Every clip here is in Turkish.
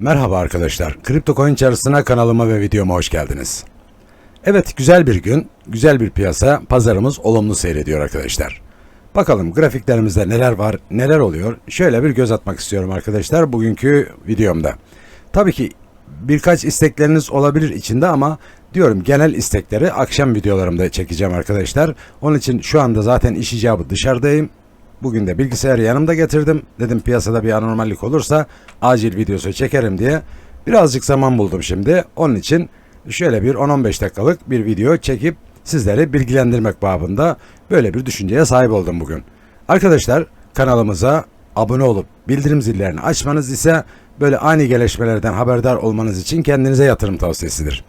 Merhaba arkadaşlar. Kripto Coin Çarşısı'na kanalıma ve videoma hoş geldiniz. Evet güzel bir gün, güzel bir piyasa, pazarımız olumlu seyrediyor arkadaşlar. Bakalım grafiklerimizde neler var, neler oluyor? Şöyle bir göz atmak istiyorum arkadaşlar bugünkü videomda. Tabii ki birkaç istekleriniz olabilir içinde ama diyorum genel istekleri akşam videolarımda çekeceğim arkadaşlar. Onun için şu anda zaten iş icabı dışarıdayım. Bugün de bilgisayarı yanımda getirdim. Dedim piyasada bir anormallik olursa acil videosu çekerim diye. Birazcık zaman buldum şimdi. Onun için şöyle bir 10-15 dakikalık bir video çekip sizleri bilgilendirmek babında böyle bir düşünceye sahip oldum bugün. Arkadaşlar kanalımıza abone olup bildirim zillerini açmanız ise böyle ani gelişmelerden haberdar olmanız için kendinize yatırım tavsiyesidir.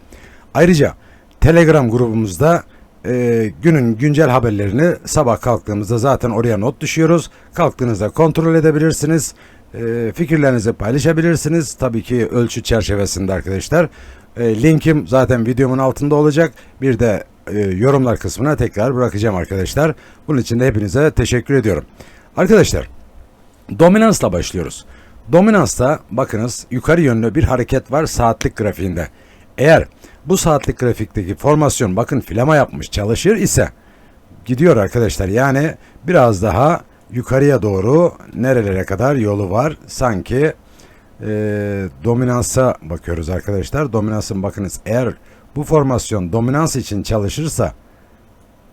Ayrıca Telegram grubumuzda e, günün güncel haberlerini sabah kalktığımızda zaten oraya not düşüyoruz. Kalktığınızda kontrol edebilirsiniz. E, fikirlerinizi paylaşabilirsiniz. Tabii ki ölçü çerçevesinde arkadaşlar. E, linkim zaten videomun altında olacak. Bir de e, yorumlar kısmına tekrar bırakacağım arkadaşlar. Bunun için de hepinize teşekkür ediyorum. Arkadaşlar dominansla başlıyoruz. Dominansta bakınız yukarı yönlü bir hareket var saatlik grafiğinde. Eğer bu saatlik grafikteki formasyon bakın filama yapmış çalışır ise gidiyor arkadaşlar. Yani biraz daha yukarıya doğru nerelere kadar yolu var. Sanki e, dominansa bakıyoruz arkadaşlar. Dominansın bakınız eğer bu formasyon dominans için çalışırsa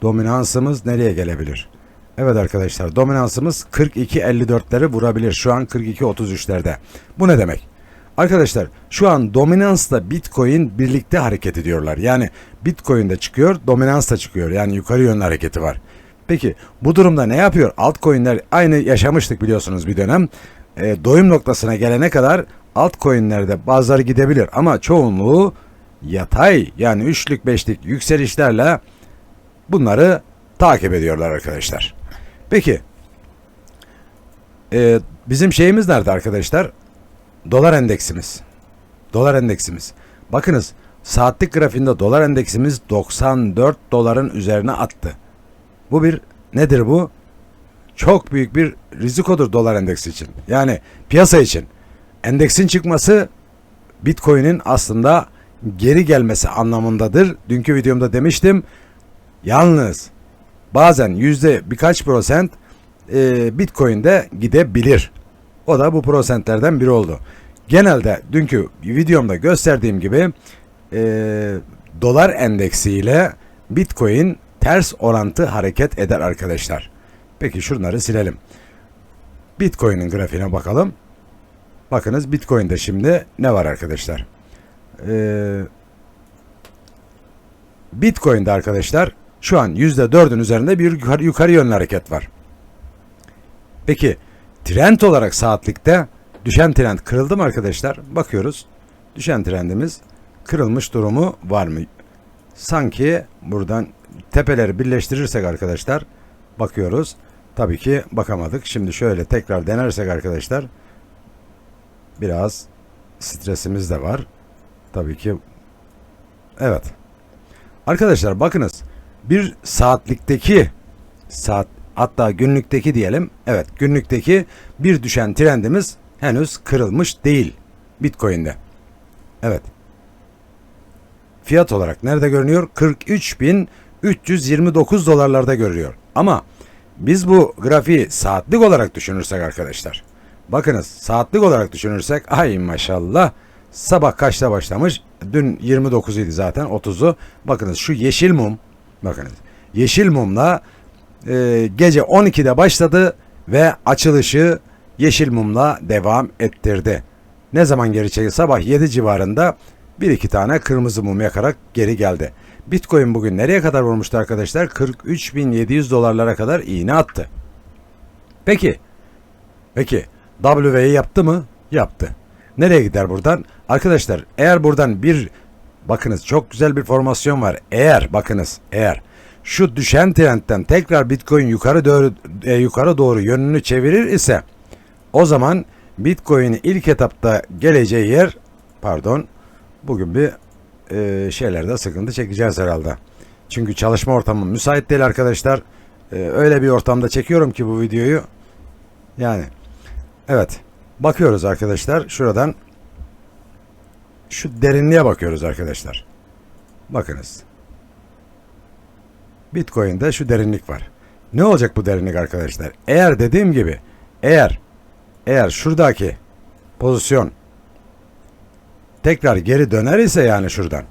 dominansımız nereye gelebilir? Evet arkadaşlar dominansımız 42-54'leri vurabilir. Şu an 42-33'lerde. Bu ne demek? Arkadaşlar şu an dominansla Bitcoin birlikte hareket ediyorlar. Yani Bitcoin de çıkıyor, dominans da çıkıyor. Yani yukarı yönlü hareketi var. Peki bu durumda ne yapıyor? Altcoin'ler aynı yaşamıştık biliyorsunuz bir dönem. E, doyum noktasına gelene kadar altcoin'lerde bazıları gidebilir ama çoğunluğu yatay yani üçlük beşlik yükselişlerle bunları takip ediyorlar arkadaşlar. Peki e, bizim şeyimiz nerede arkadaşlar? Dolar endeksimiz. Dolar endeksimiz. Bakınız saatlik grafiğinde dolar endeksimiz 94 doların üzerine attı. Bu bir nedir bu? Çok büyük bir rizikodur dolar endeksi için. Yani piyasa için. Endeksin çıkması Bitcoin'in aslında geri gelmesi anlamındadır. Dünkü videomda demiştim. Yalnız bazen yüzde birkaç prosent e, Bitcoin'de gidebilir. O da bu prosentlerden biri oldu. Genelde dünkü videomda gösterdiğim gibi e, dolar endeksiyle Bitcoin ters orantı hareket eder arkadaşlar. Peki şunları silelim. Bitcoin'in grafiğine bakalım. Bakınız Bitcoin'de şimdi ne var arkadaşlar? Ee, Bitcoin'de arkadaşlar şu an %4'ün üzerinde bir yukarı, yukarı yönlü hareket var. Peki trend olarak saatlikte düşen trend kırıldı mı arkadaşlar? Bakıyoruz. Düşen trendimiz kırılmış durumu var mı? Sanki buradan tepeleri birleştirirsek arkadaşlar bakıyoruz. Tabii ki bakamadık. Şimdi şöyle tekrar denersek arkadaşlar biraz stresimiz de var. Tabii ki evet. Arkadaşlar bakınız bir saatlikteki saat hatta günlükteki diyelim. Evet günlükteki bir düşen trendimiz henüz kırılmış değil Bitcoin'de. Evet. Fiyat olarak nerede görünüyor? 43.329 dolarlarda görülüyor. Ama biz bu grafiği saatlik olarak düşünürsek arkadaşlar. Bakınız saatlik olarak düşünürsek ay maşallah sabah kaçta başlamış? Dün 29 idi zaten 30'u. Bakınız şu yeşil mum bakınız yeşil mumla e, gece 12'de başladı ve açılışı yeşil mumla devam ettirdi. Ne zaman geri çekildi? Sabah 7 civarında bir iki tane kırmızı mum yakarak geri geldi. Bitcoin bugün nereye kadar vurmuştu arkadaşlar? 43.700 dolarlara kadar iğne attı. Peki, peki W'yi yaptı mı? Yaptı. Nereye gider buradan? Arkadaşlar eğer buradan bir bakınız çok güzel bir formasyon var. Eğer bakınız eğer şu düşen trendten tekrar Bitcoin yukarı doğru e, yukarı doğru yönünü çevirir ise o zaman Bitcoin'in ilk etapta geleceği yer pardon bugün bir e, şeylerde sıkıntı çekeceğiz herhalde. Çünkü çalışma ortamı müsait değil arkadaşlar. E, öyle bir ortamda çekiyorum ki bu videoyu. Yani evet bakıyoruz arkadaşlar şuradan şu derinliğe bakıyoruz arkadaşlar. Bakınız. Bitcoin'de şu derinlik var. Ne olacak bu derinlik arkadaşlar? Eğer dediğim gibi eğer eğer şuradaki pozisyon tekrar geri döner ise yani şuradan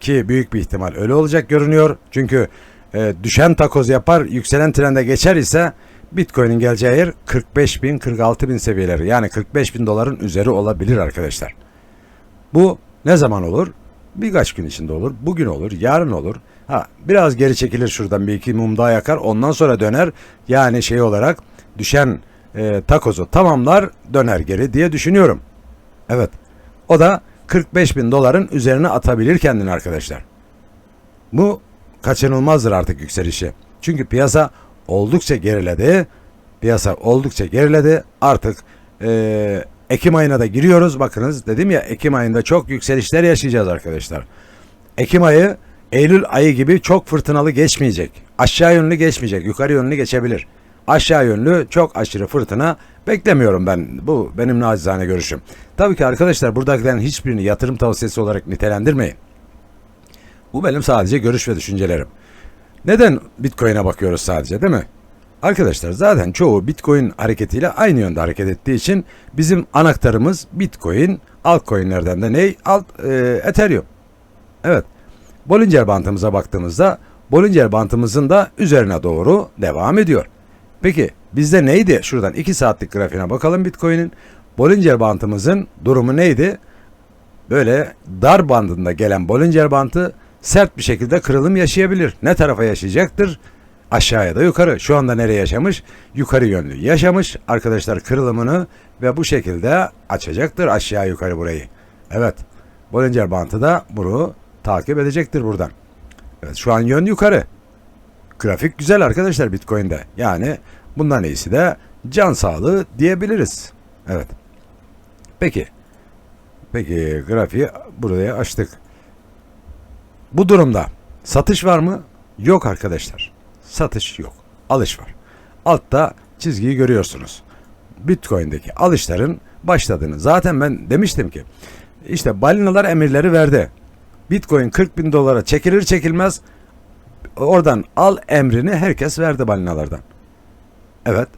ki büyük bir ihtimal öyle olacak görünüyor. Çünkü e, düşen takoz yapar, yükselen trende geçer ise Bitcoin'in geleceği yer 45 bin, 46 bin seviyeleri. Yani 45 bin doların üzeri olabilir arkadaşlar. Bu ne zaman olur? Birkaç gün içinde olur. Bugün olur, yarın olur. Ha biraz geri çekilir şuradan bir iki mum daha yakar. Ondan sonra döner. Yani şey olarak düşen e, takozu tamamlar döner geri diye düşünüyorum. Evet. O da 45 bin doların üzerine atabilir kendini arkadaşlar. Bu kaçınılmazdır artık yükselişi. Çünkü piyasa oldukça geriledi. Piyasa oldukça geriledi. Artık e, Ekim ayına da giriyoruz. Bakınız dedim ya Ekim ayında çok yükselişler yaşayacağız arkadaşlar. Ekim ayı Eylül ayı gibi çok fırtınalı geçmeyecek. Aşağı yönlü geçmeyecek. Yukarı yönlü geçebilir. Aşağı yönlü çok aşırı fırtına beklemiyorum ben. Bu benim nacizane görüşüm. Tabii ki arkadaşlar buradakilerin hiçbirini yatırım tavsiyesi olarak nitelendirmeyin. Bu benim sadece görüş ve düşüncelerim. Neden Bitcoin'e bakıyoruz sadece değil mi? Arkadaşlar zaten çoğu Bitcoin hareketiyle aynı yönde hareket ettiği için bizim anahtarımız Bitcoin, altcoin'lerden de ne? Alt, e, Ethereum. Evet. Bollinger bantımıza baktığımızda Bollinger bantımızın da üzerine doğru devam ediyor. Peki bizde neydi? Şuradan 2 saatlik grafiğine bakalım Bitcoin'in. Bollinger bantımızın durumu neydi? Böyle dar bandında gelen Bollinger bantı sert bir şekilde kırılım yaşayabilir. Ne tarafa yaşayacaktır? Aşağıya da yukarı. Şu anda nereye yaşamış? Yukarı yönlü yaşamış. Arkadaşlar kırılımını ve bu şekilde açacaktır aşağı yukarı burayı. Evet. Bollinger bantı da bunu takip edecektir buradan. Evet şu an yön yukarı. Grafik güzel arkadaşlar Bitcoin'de. Yani bundan iyisi de can sağlığı diyebiliriz. Evet. Peki. Peki grafiği buraya açtık. Bu durumda satış var mı? Yok arkadaşlar. Satış yok. Alış var. Altta çizgiyi görüyorsunuz. Bitcoin'deki alışların başladığını. Zaten ben demiştim ki işte balinalar emirleri verdi. Bitcoin 40 bin dolara çekilir çekilmez oradan al emrini herkes verdi balinalardan. Evet.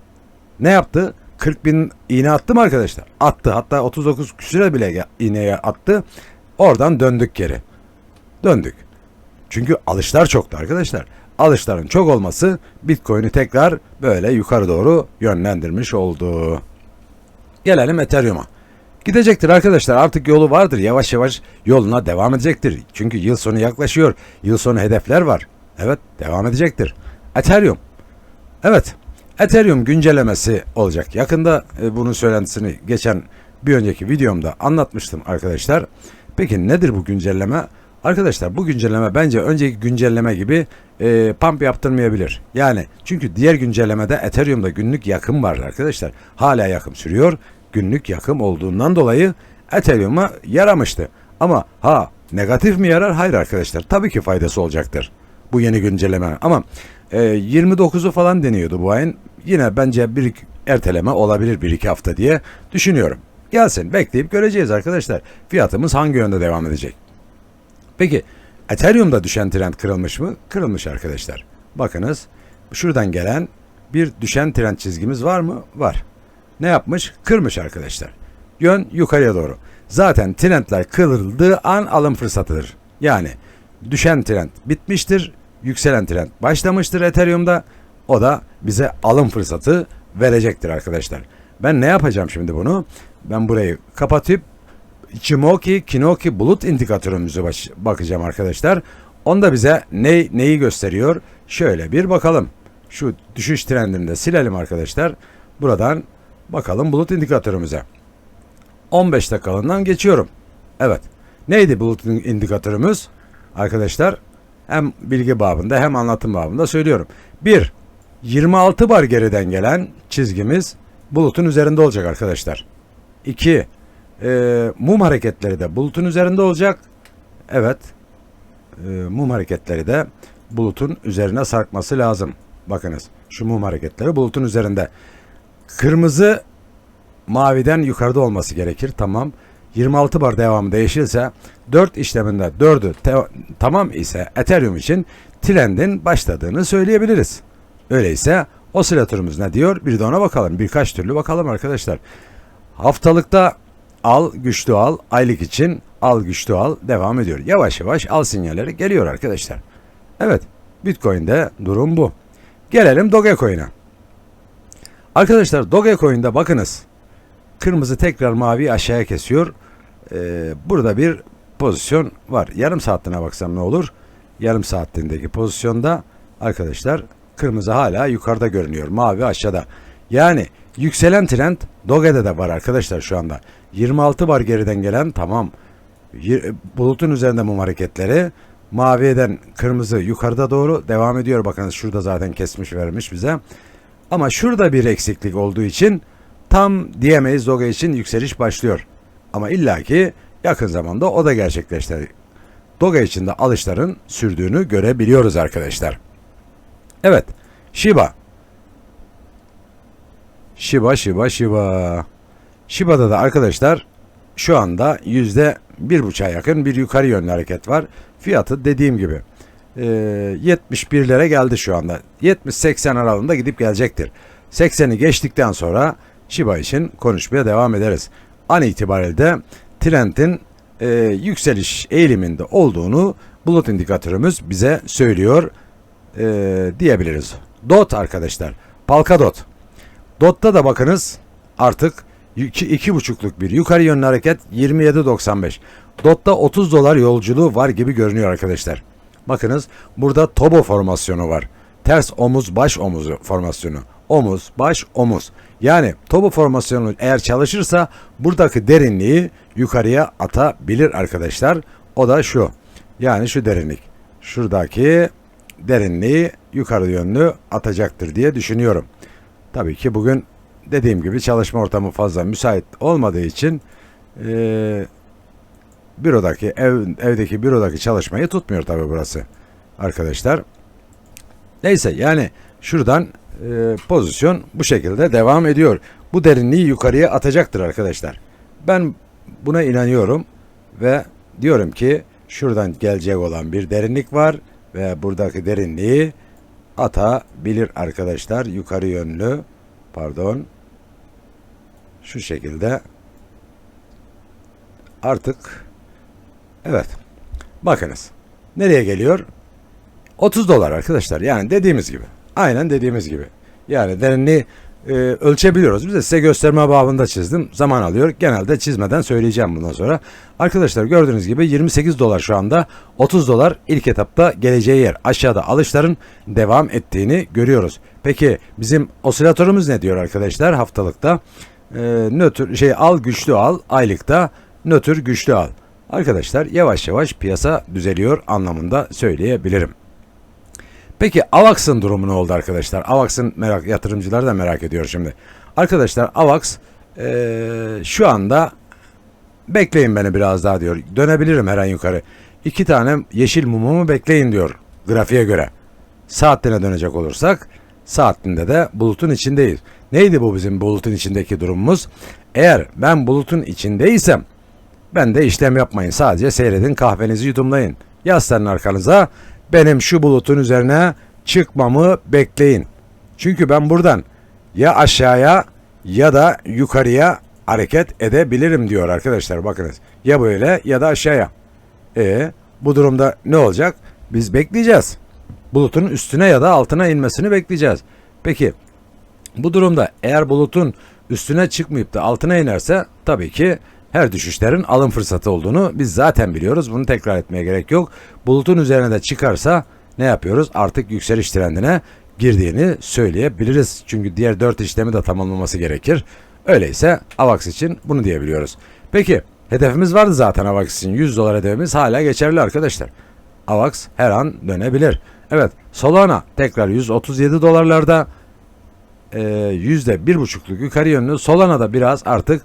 Ne yaptı? 40 bin iğne attı mı arkadaşlar? Attı. Hatta 39 küsüre bile iğneye attı. Oradan döndük geri. Döndük. Çünkü alışlar çoktu arkadaşlar. Alışların çok olması Bitcoin'i tekrar böyle yukarı doğru yönlendirmiş oldu. Gelelim Ethereum'a. Gidecektir arkadaşlar artık yolu vardır yavaş yavaş yoluna devam edecektir. Çünkü yıl sonu yaklaşıyor. Yıl sonu hedefler var. Evet devam edecektir. Ethereum. Evet Ethereum güncellemesi olacak. Yakında e, bunun söylentisini geçen bir önceki videomda anlatmıştım arkadaşlar. Peki nedir bu güncelleme? Arkadaşlar bu güncelleme bence önceki güncelleme gibi e, pump yaptırmayabilir. Yani çünkü diğer güncellemede Ethereum'da günlük yakım var arkadaşlar. Hala yakım sürüyor. Günlük yakım olduğundan dolayı Ethereum'a yaramıştı. Ama ha negatif mi yarar? Hayır arkadaşlar. Tabii ki faydası olacaktır. Bu yeni güncelleme. Ama e, 29'u falan deniyordu bu ayın. Yine bence bir erteleme olabilir bir iki hafta diye düşünüyorum. Gelsin bekleyip göreceğiz arkadaşlar. Fiyatımız hangi yönde devam edecek? Peki Ethereum'da düşen trend kırılmış mı? Kırılmış arkadaşlar. Bakınız şuradan gelen bir düşen trend çizgimiz var mı? Var. Ne yapmış? Kırmış arkadaşlar. Yön yukarıya doğru. Zaten trendler kırıldığı an alım fırsatıdır. Yani düşen trend bitmiştir. Yükselen trend başlamıştır Ethereum'da. O da bize alım fırsatı verecektir arkadaşlar. Ben ne yapacağım şimdi bunu? Ben burayı kapatıp Ichimoku Kinoki bulut indikatörümüze baş, bakacağım arkadaşlar. Onda bize ne, neyi gösteriyor? Şöyle bir bakalım. Şu düşüş trendini de silelim arkadaşlar. Buradan bakalım bulut indikatörümüze. 15 dakikalığından geçiyorum. Evet. Neydi bulut indikatörümüz? Arkadaşlar hem bilgi babında hem anlatım babında söylüyorum. 1. 26 bar geriden gelen çizgimiz bulutun üzerinde olacak arkadaşlar. 2 e, mum hareketleri de bulutun üzerinde olacak. Evet. E, mum hareketleri de bulutun üzerine sarkması lazım. Bakınız şu mum hareketleri bulutun üzerinde. Kırmızı maviden yukarıda olması gerekir. Tamam. 26 bar devamı değişirse 4 işleminde 4'ü te- tamam ise Ethereum için trendin başladığını söyleyebiliriz. Öyleyse osilatörümüz ne diyor? Bir de ona bakalım. Birkaç türlü bakalım arkadaşlar. Haftalıkta al güçlü al, aylık için al güçlü al devam ediyor. Yavaş yavaş al sinyalleri geliyor arkadaşlar. Evet, Bitcoin'de durum bu. Gelelim Dogecoin'e. Arkadaşlar Dogecoin'de bakınız. Kırmızı tekrar mavi aşağıya kesiyor. Ee, burada bir pozisyon var. Yarım saatliğine baksam ne olur? Yarım saatliğindeki pozisyonda arkadaşlar kırmızı hala yukarıda görünüyor. Mavi aşağıda. Yani yükselen trend Doge'de de var arkadaşlar şu anda. 26 bar geriden gelen tamam. Bulutun üzerinde mum hareketleri. Maviden kırmızı yukarıda doğru devam ediyor. Bakınız şurada zaten kesmiş vermiş bize. Ama şurada bir eksiklik olduğu için tam diyemeyiz Doge için yükseliş başlıyor. Ama illaki yakın zamanda o da gerçekleşti. Doge için de alışların sürdüğünü görebiliyoruz arkadaşlar. Evet. Shiba. Shiba, Shiba, Shiba. Shiba'da da arkadaşlar şu anda yüzde bir buçuğa yakın bir yukarı yönlü hareket var. Fiyatı dediğim gibi e, 71'lere geldi şu anda. 70-80 aralığında gidip gelecektir. 80'i geçtikten sonra Shiba için konuşmaya devam ederiz. An itibariyle de trendin e, yükseliş eğiliminde olduğunu bulut indikatörümüz bize söylüyor e, diyebiliriz. DOT arkadaşlar. Polkadot. DOT'ta da bakınız artık iki, iki buçukluk bir yukarı yönlü hareket 27.95. DOT'ta 30 dolar yolculuğu var gibi görünüyor arkadaşlar. Bakınız burada Tobo formasyonu var. Ters omuz baş omuzu formasyonu. Omuz baş omuz. Yani Tobo formasyonu eğer çalışırsa buradaki derinliği yukarıya atabilir arkadaşlar. O da şu. Yani şu derinlik. Şuradaki derinliği yukarı yönlü atacaktır diye düşünüyorum. Tabii ki bugün dediğim gibi çalışma ortamı fazla müsait olmadığı için eee bürodaki ev, evdeki bürodaki çalışmayı tutmuyor tabii burası arkadaşlar. Neyse yani şuradan e, pozisyon bu şekilde devam ediyor. Bu derinliği yukarıya atacaktır arkadaşlar. Ben buna inanıyorum ve diyorum ki şuradan gelecek olan bir derinlik var ve buradaki derinliği atabilir arkadaşlar yukarı yönlü pardon şu şekilde artık evet bakınız nereye geliyor 30 dolar arkadaşlar yani dediğimiz gibi aynen dediğimiz gibi yani derinliği e, ölçebiliyoruz. Biz de size gösterme babında çizdim. Zaman alıyor. Genelde çizmeden söyleyeceğim bundan sonra. Arkadaşlar gördüğünüz gibi 28 dolar şu anda. 30 dolar ilk etapta geleceği yer. Aşağıda alışların devam ettiğini görüyoruz. Peki bizim osilatörümüz ne diyor arkadaşlar haftalıkta? E, nötr şey al güçlü al. Aylıkta nötr güçlü al. Arkadaşlar yavaş yavaş piyasa düzeliyor anlamında söyleyebilirim. Peki AVAX'ın durumu ne oldu arkadaşlar? AVAX'ın merak yatırımcılar da merak ediyor şimdi. Arkadaşlar AVAX eee, şu anda bekleyin beni biraz daha diyor. Dönebilirim her an yukarı. İki tane yeşil mumumu bekleyin diyor grafiğe göre. Saatliğine dönecek olursak saatliğinde de bulutun içindeyiz. Neydi bu bizim bulutun içindeki durumumuz? Eğer ben bulutun içindeysem ben de işlem yapmayın. Sadece seyredin kahvenizi yudumlayın. Yaslanın arkanıza. Benim şu bulutun üzerine çıkmamı bekleyin. Çünkü ben buradan ya aşağıya ya da yukarıya hareket edebilirim diyor arkadaşlar. Bakınız ya böyle ya da aşağıya. E bu durumda ne olacak? Biz bekleyeceğiz. Bulutun üstüne ya da altına inmesini bekleyeceğiz. Peki bu durumda eğer bulutun üstüne çıkmayıp da altına inerse tabii ki her düşüşlerin alım fırsatı olduğunu biz zaten biliyoruz. Bunu tekrar etmeye gerek yok. Bulutun üzerine de çıkarsa ne yapıyoruz? Artık yükseliş trendine girdiğini söyleyebiliriz. Çünkü diğer 4 işlemi de tamamlaması gerekir. Öyleyse AVAX için bunu diyebiliyoruz. Peki hedefimiz vardı zaten AVAX için. 100 dolar hedefimiz hala geçerli arkadaşlar. AVAX her an dönebilir. Evet Solana tekrar 137 dolarlarda yüzde bir buçukluk yukarı yönlü. Solana da biraz artık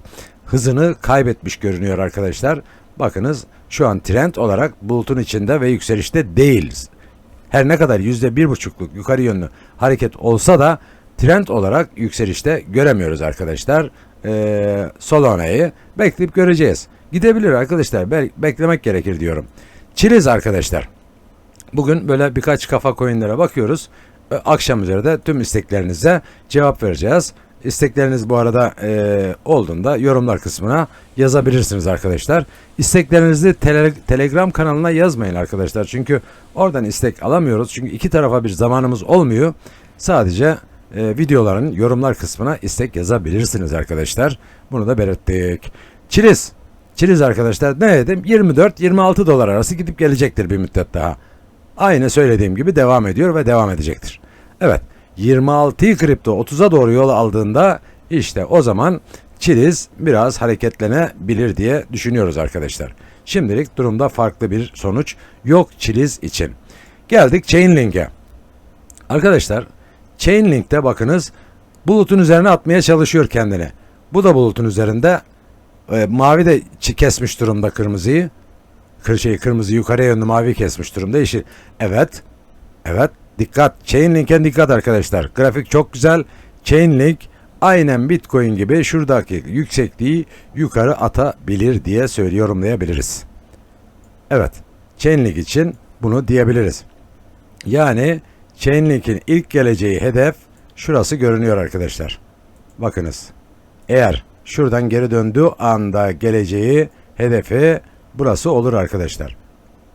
hızını kaybetmiş görünüyor arkadaşlar. Bakınız şu an trend olarak bulutun içinde ve yükselişte değiliz. Her ne kadar yüzde bir buçukluk yukarı yönlü hareket olsa da trend olarak yükselişte göremiyoruz arkadaşlar. Ee, Solana'yı bekleyip göreceğiz. gidebilir arkadaşlar. Be- beklemek gerekir diyorum. Çiliz arkadaşlar. Bugün böyle birkaç kafa coinlere bakıyoruz. E, Akşam üzere de tüm isteklerinize cevap vereceğiz. İstekleriniz bu arada e, olduğunda yorumlar kısmına yazabilirsiniz arkadaşlar. İsteklerinizi tele- Telegram kanalına yazmayın arkadaşlar. Çünkü oradan istek alamıyoruz. Çünkü iki tarafa bir zamanımız olmuyor. Sadece e, videoların yorumlar kısmına istek yazabilirsiniz arkadaşlar. Bunu da belirttik. Çiliz. Çiliz arkadaşlar ne dedim? 24-26 dolar arası gidip gelecektir bir müddet daha. Aynı söylediğim gibi devam ediyor ve devam edecektir. Evet 26'yı kripto 30'a doğru yol aldığında işte o zaman Çiliz biraz hareketlenebilir diye düşünüyoruz arkadaşlar. Şimdilik durumda farklı bir sonuç yok Çiliz için. Geldik Chainlink'e. Arkadaşlar Chainlink'te bakınız bulutun üzerine atmaya çalışıyor kendini. Bu da bulutun üzerinde e, mavi de kesmiş durumda kırmızıyı. Kır şeyi kırmızı yukarıya yönlü mavi kesmiş durumda yeşil. Evet. Evet. Dikkat. Chainlink'e dikkat arkadaşlar. Grafik çok güzel. Chainlink aynen Bitcoin gibi şuradaki yüksekliği yukarı atabilir diye söylüyor yorumlayabiliriz. Evet. Chainlink için bunu diyebiliriz. Yani Chainlink'in ilk geleceği hedef şurası görünüyor arkadaşlar. Bakınız. Eğer şuradan geri döndüğü anda geleceği hedefi burası olur arkadaşlar.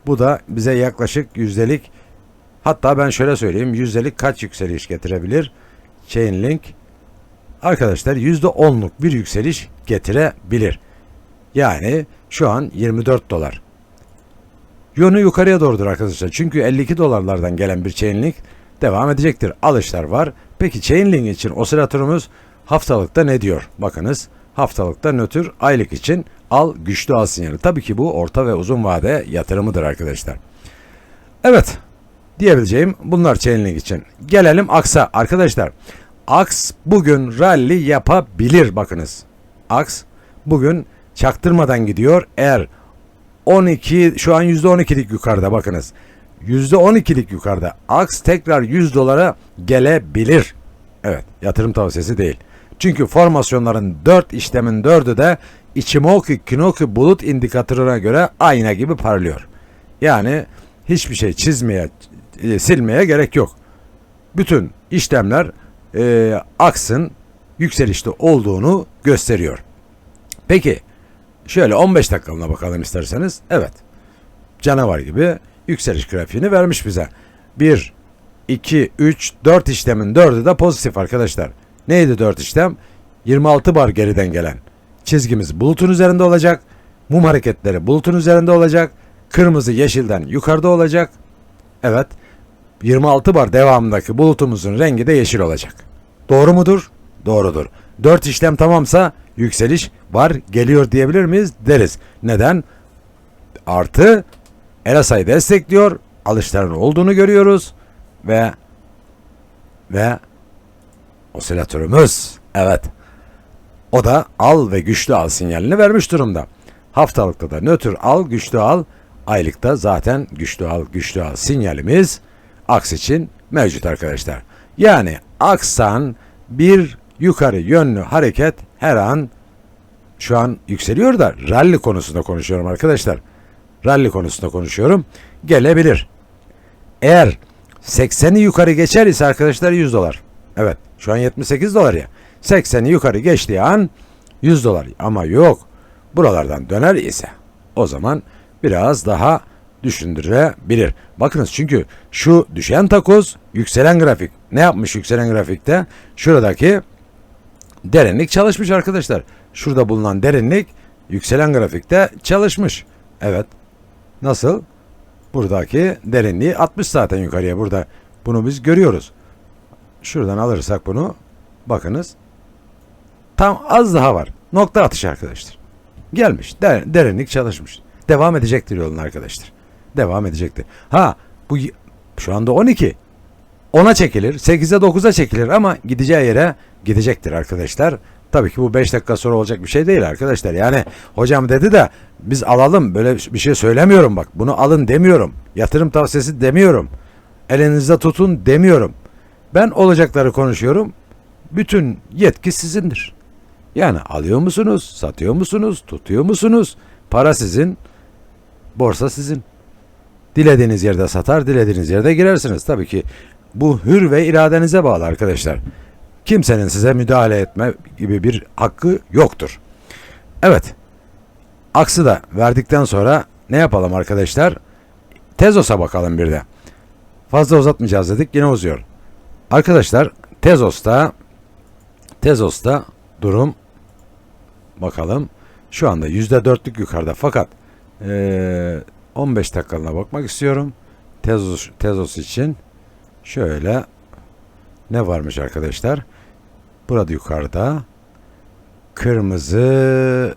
Bu da bize yaklaşık yüzdelik hatta ben şöyle söyleyeyim yüzdelik kaç yükseliş getirebilir? Chainlink arkadaşlar yüzde onluk bir yükseliş getirebilir. Yani şu an 24 dolar. Yönü yukarıya doğrudur arkadaşlar. Çünkü 52 dolarlardan gelen bir Chainlink devam edecektir. Alışlar var. Peki Chainlink için osilatörümüz haftalıkta ne diyor? Bakınız haftalıkta nötr aylık için al güçlü al sinyali. Tabii ki bu orta ve uzun vade yatırımıdır arkadaşlar. Evet diyebileceğim bunlar Chainlink için. Gelelim Aks'a arkadaşlar. Aks bugün rally yapabilir bakınız. Aks bugün çaktırmadan gidiyor. Eğer 12 şu an %12'lik yukarıda bakınız. %12'lik yukarıda. Aks tekrar 100 dolara gelebilir. Evet, yatırım tavsiyesi değil. Çünkü formasyonların 4 işlemin 4'ü de Ichimoku Kinoku bulut indikatörüne göre ayna gibi parlıyor. Yani hiçbir şey çizmeye, e, silmeye gerek yok. Bütün işlemler e, aksın yükselişte olduğunu gösteriyor. Peki Şöyle 15 dakikalığına bakalım isterseniz. Evet. Canavar gibi yükseliş grafiğini vermiş bize. 1, 2, 3, 4 işlemin 4'ü de pozitif arkadaşlar. Neydi 4 işlem? 26 bar geriden gelen. Çizgimiz bulutun üzerinde olacak. Mum hareketleri bulutun üzerinde olacak. Kırmızı yeşilden yukarıda olacak. Evet. 26 bar devamındaki bulutumuzun rengi de yeşil olacak. Doğru mudur? Doğrudur. 4 işlem tamamsa yükseliş var geliyor diyebilir miyiz? Deriz. Neden? Artı RSI destekliyor. Alışların olduğunu görüyoruz. Ve ve osilatörümüz evet o da al ve güçlü al sinyalini vermiş durumda. Haftalıkta da nötr al güçlü al aylıkta zaten güçlü al güçlü al sinyalimiz aks için mevcut arkadaşlar. Yani aksan bir yukarı yönlü hareket her an şu an yükseliyor da rally konusunda konuşuyorum arkadaşlar. Rally konusunda konuşuyorum. Gelebilir. Eğer 80'i yukarı geçer ise arkadaşlar 100 dolar. Evet şu an 78 dolar ya. 80'i yukarı geçtiği an 100 dolar. Ama yok. Buralardan döner ise o zaman biraz daha düşündürebilir. Bakınız çünkü şu düşen takoz yükselen grafik. Ne yapmış yükselen grafikte? Şuradaki derinlik çalışmış arkadaşlar. Şurada bulunan derinlik yükselen grafikte çalışmış. Evet. Nasıl? Buradaki derinliği 60 zaten yukarıya burada. Bunu biz görüyoruz. Şuradan alırsak bunu bakınız. Tam az daha var. Nokta atışı arkadaşlar. Gelmiş. Der- derinlik çalışmış. Devam edecektir yolun arkadaşlar. Devam edecektir. Ha bu şu anda 12. 10'a çekilir, 8'e 9'a çekilir ama gideceği yere gidecektir arkadaşlar. Tabii ki bu 5 dakika sonra olacak bir şey değil arkadaşlar. Yani hocam dedi de biz alalım böyle bir şey söylemiyorum bak. Bunu alın demiyorum. Yatırım tavsiyesi demiyorum. Elinizde tutun demiyorum. Ben olacakları konuşuyorum. Bütün yetki sizindir. Yani alıyor musunuz, satıyor musunuz, tutuyor musunuz? Para sizin, borsa sizin. Dilediğiniz yerde satar, dilediğiniz yerde girersiniz. Tabii ki bu hür ve iradenize bağlı arkadaşlar. Kimsenin size müdahale etme gibi bir hakkı yoktur. Evet. Aksı da verdikten sonra ne yapalım arkadaşlar? Tezos'a bakalım bir de. Fazla uzatmayacağız dedik yine uzuyor. Arkadaşlar Tezos'ta Tezos'ta durum bakalım şu anda %4'lük yukarıda fakat eee 15 dakikalığına bakmak istiyorum. Tezos, Tezos için şöyle ne varmış arkadaşlar? Burada yukarıda kırmızı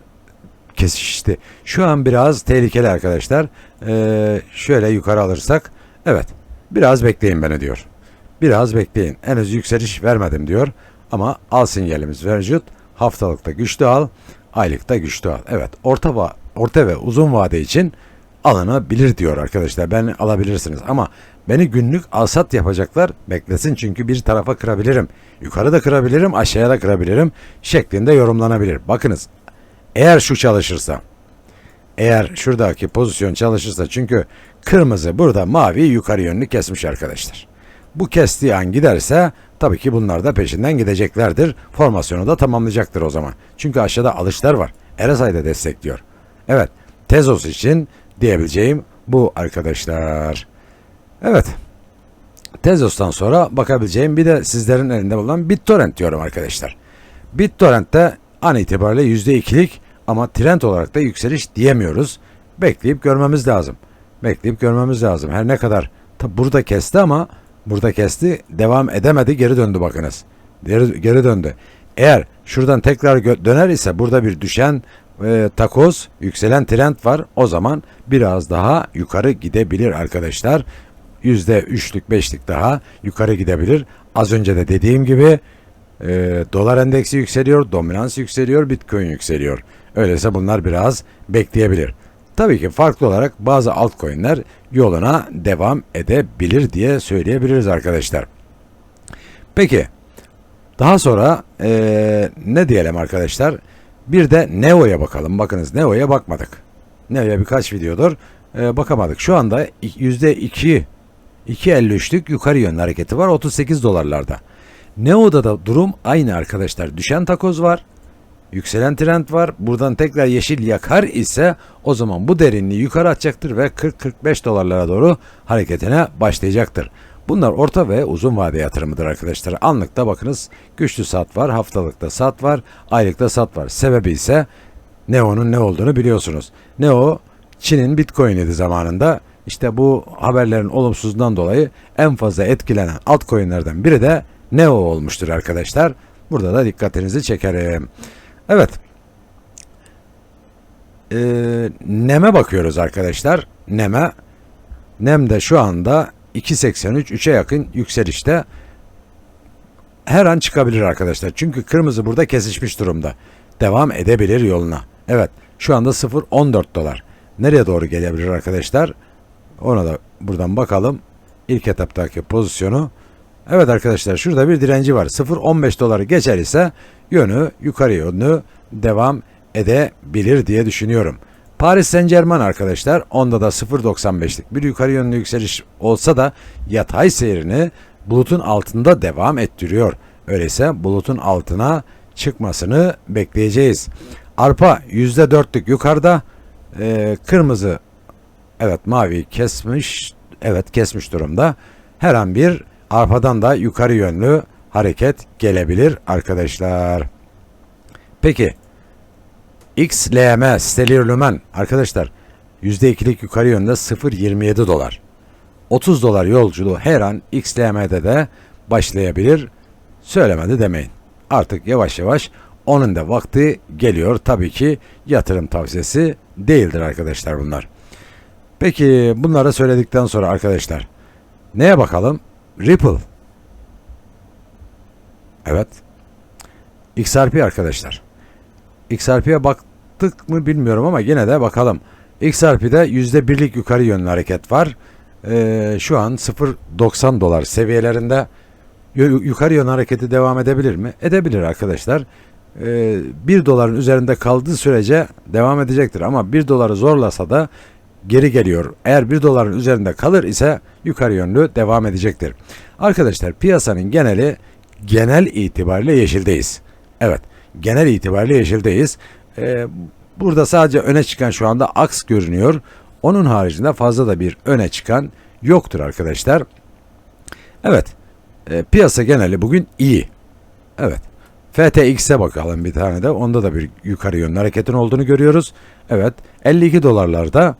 kesişti. Şu an biraz tehlikeli arkadaşlar. Ee, şöyle yukarı alırsak evet biraz bekleyin beni diyor. Biraz bekleyin. Henüz yükseliş vermedim diyor. Ama al sinyalimiz mevcut. Haftalıkta güçlü al, aylıkta güçlü al. Evet, orta va orta ve uzun vade için alınabilir diyor arkadaşlar. Ben alabilirsiniz ama beni günlük alsat yapacaklar beklesin çünkü bir tarafa kırabilirim. Yukarı da kırabilirim, aşağıya da kırabilirim şeklinde yorumlanabilir. Bakınız eğer şu çalışırsa eğer şuradaki pozisyon çalışırsa çünkü kırmızı burada mavi yukarı yönlü kesmiş arkadaşlar. Bu kestiği an giderse tabii ki bunlar da peşinden gideceklerdir. Formasyonu da tamamlayacaktır o zaman. Çünkü aşağıda alışlar var. RSI de destekliyor. Evet. Tezos için diyebileceğim bu arkadaşlar. Evet. Tezos'tan sonra bakabileceğim bir de sizlerin elinde bulunan BitTorrent diyorum arkadaşlar. BitTorrent'te an itibariyle %2'lik ama trend olarak da yükseliş diyemiyoruz. Bekleyip görmemiz lazım. Bekleyip görmemiz lazım. Her ne kadar burada kesti ama burada kesti devam edemedi geri döndü bakınız. Geri, geri döndü. Eğer şuradan tekrar döner ise burada bir düşen e, takoz yükselen trend var. O zaman biraz daha yukarı gidebilir arkadaşlar. %3'lük 5'lik daha yukarı gidebilir. Az önce de dediğim gibi e, dolar endeksi yükseliyor, dominans yükseliyor, bitcoin yükseliyor. Öyleyse bunlar biraz bekleyebilir. Tabii ki farklı olarak bazı altcoin'ler yoluna devam edebilir diye söyleyebiliriz arkadaşlar. Peki daha sonra e, ne diyelim arkadaşlar? Bir de Neo'ya bakalım. Bakınız Neo'ya bakmadık. Neo'ya birkaç videodur e, bakamadık. Şu anda %2 2.53'lük yukarı yönlü hareketi var 38 dolarlarda. Neo'da da durum aynı arkadaşlar. Düşen takoz var. Yükselen trend var. Buradan tekrar yeşil yakar ise o zaman bu derinliği yukarı atacaktır ve 40-45 dolarlara doğru hareketine başlayacaktır. Bunlar orta ve uzun vade yatırımıdır arkadaşlar. Anlıkta bakınız güçlü sat var, haftalıkta sat var, aylıkta sat var. Sebebi ise Neo'nun ne olduğunu biliyorsunuz. Neo Çin'in Bitcoin idi zamanında. İşte bu haberlerin olumsuzluğundan dolayı en fazla etkilenen altcoin'lerden biri de Neo olmuştur arkadaşlar. Burada da dikkatinizi çekerim. Evet. Ee, NEM'e bakıyoruz arkadaşlar. NEM'e NEM de şu anda 2.83 3'e yakın yükselişte her an çıkabilir arkadaşlar. Çünkü kırmızı burada kesişmiş durumda. Devam edebilir yoluna. Evet şu anda 0.14 dolar. Nereye doğru gelebilir arkadaşlar? Ona da buradan bakalım. İlk etaptaki pozisyonu. Evet arkadaşlar şurada bir direnci var. 0.15 doları geçer ise yönü yukarı yönlü devam edebilir diye düşünüyorum. Paris Saint Germain arkadaşlar onda da 0.95'lik bir yukarı yönlü yükseliş olsa da yatay seyrini bulutun altında devam ettiriyor. Öyleyse bulutun altına çıkmasını bekleyeceğiz. Arpa %4'lük yukarıda e, kırmızı evet mavi kesmiş evet kesmiş durumda. Her an bir arpadan da yukarı yönlü hareket gelebilir arkadaşlar. Peki XLM Stellar Lumen arkadaşlar %2'lik yukarı yönde 0.27 dolar. 30 dolar yolculuğu her an XLM'de de başlayabilir. Söylemedi demeyin. Artık yavaş yavaş onun da vakti geliyor. Tabii ki yatırım tavsiyesi değildir arkadaşlar bunlar. Peki bunları söyledikten sonra arkadaşlar neye bakalım? Ripple. Evet. XRP arkadaşlar. XRP'ye baktık mı bilmiyorum ama yine de bakalım. XRP'de %1'lik yukarı yönlü hareket var. Ee, şu an 0.90 dolar seviyelerinde yukarı yön hareketi devam edebilir mi? Edebilir arkadaşlar. e, 1 doların üzerinde kaldığı sürece devam edecektir. Ama 1 doları zorlasa da geri geliyor. Eğer 1 doların üzerinde kalır ise yukarı yönlü devam edecektir. Arkadaşlar piyasanın geneli genel itibariyle yeşildeyiz. Evet genel itibariyle yeşildeyiz. Ee, burada sadece öne çıkan şu anda aks görünüyor. Onun haricinde fazla da bir öne çıkan yoktur arkadaşlar. Evet e, piyasa geneli bugün iyi. Evet. FTX'e bakalım bir tane de. Onda da bir yukarı yönlü hareketin olduğunu görüyoruz. Evet. 52 dolarlarda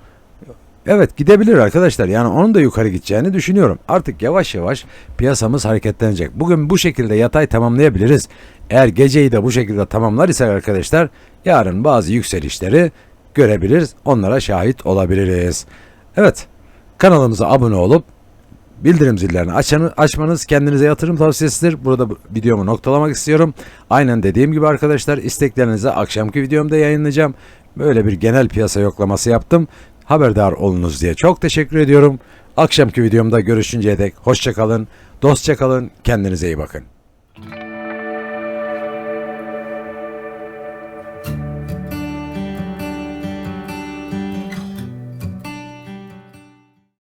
Evet gidebilir arkadaşlar. Yani onun da yukarı gideceğini düşünüyorum. Artık yavaş yavaş piyasamız hareketlenecek. Bugün bu şekilde yatay tamamlayabiliriz. Eğer geceyi de bu şekilde tamamlar ise arkadaşlar yarın bazı yükselişleri görebiliriz. Onlara şahit olabiliriz. Evet kanalımıza abone olup bildirim zillerini açanı, açmanız kendinize yatırım tavsiyesidir. Burada bu videomu noktalamak istiyorum. Aynen dediğim gibi arkadaşlar isteklerinizi akşamki videomda yayınlayacağım. Böyle bir genel piyasa yoklaması yaptım. Haberdar olunuz diye çok teşekkür ediyorum. Akşamki videomda görüşünceye dek hoşçakalın, dostça kalın, kendinize iyi bakın.